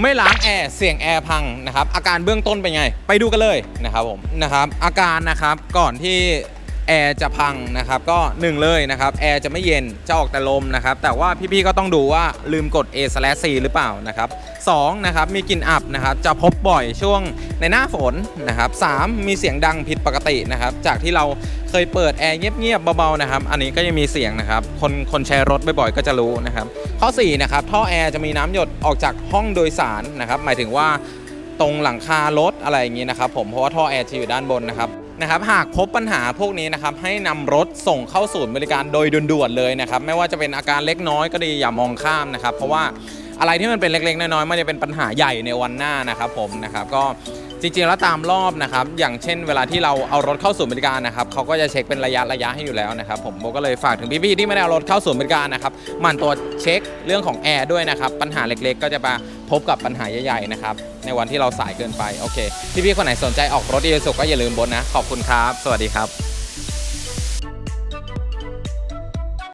ไม่ล้างแอร์เสียงแอร์พังนะครับอาการเบื้องต้นเป็นไง ไปดูกันเลยนะครับผมนะครับอาการนะครับก่อนที่แอร์จะพังนะครับก็หนึ่งเลยนะครับแอร์จะไม่เย็นจะออกแต่ลมนะครับแต่ว่าพี่ๆก็ต้องดูว่าลืมกด A c หรือเปล่านะครับสองนะครับมีกลิ่นอับนะครับจะพบบ่อยช่วงในหน้าฝนนะครับสามมีเสียงดังผิดปกตินะครับจากที่เรา ยเปิดแอร์เงียบๆเบาๆนะครับ อันนี้ก็ยังมีเสียงนะครับ คนคนใช้รถบ่อยๆก็จะรู้นะครับ ข้อ4นะครับท่อแอร์จะมีน้ำหยดออกจากห้องโดยสารนะครับ หมายถึงว่าตรงหลังคารถอะไรอย่างนี้นะครับ ผมเพราะว่าท่อแอร์จะอยู่ด้านบนนะครับนะครับหากพบปัญหาพวกนี้นะครับให้นำรถส่งเข้าศูนย์บริการโดยด่วนๆเลยนะครับ ไม่ว่าจะเป็นอาการเล็กน้อยก็ดีอย่ามองข้ามนะครับ เพราะว่า อะไรที่มันเป็นเล็กๆ น้อยๆมันจะเป็นปัญหาใหญ่ในวันหน้านะครับผมนะครับก็จริงๆแล้วตามรอบนะครับอย่างเช่น เวลาที่เราเอารถเข้าศูนย์บริการนะครับเขาก็จะเช็คเป็นระยะระยะให้อยู่แล้วนะครับผมโบก็เลยฝากถึงพี่ๆที่ไม่ได้เอารถเข้าศูนย์บริการนะครับหมันตัวเช็คเรื่องของแอร์ด้วยนะครับปัญหาเล็กๆ ก็จะมาพบกับปัญหาใหญ่ๆนะครับในวันที่เราสายเกินไปโอเคพี่ๆคนไหนสนใจออกรถอีซูก็อย่าลืมบนนะขอบคุณครับ สวัสดีครับ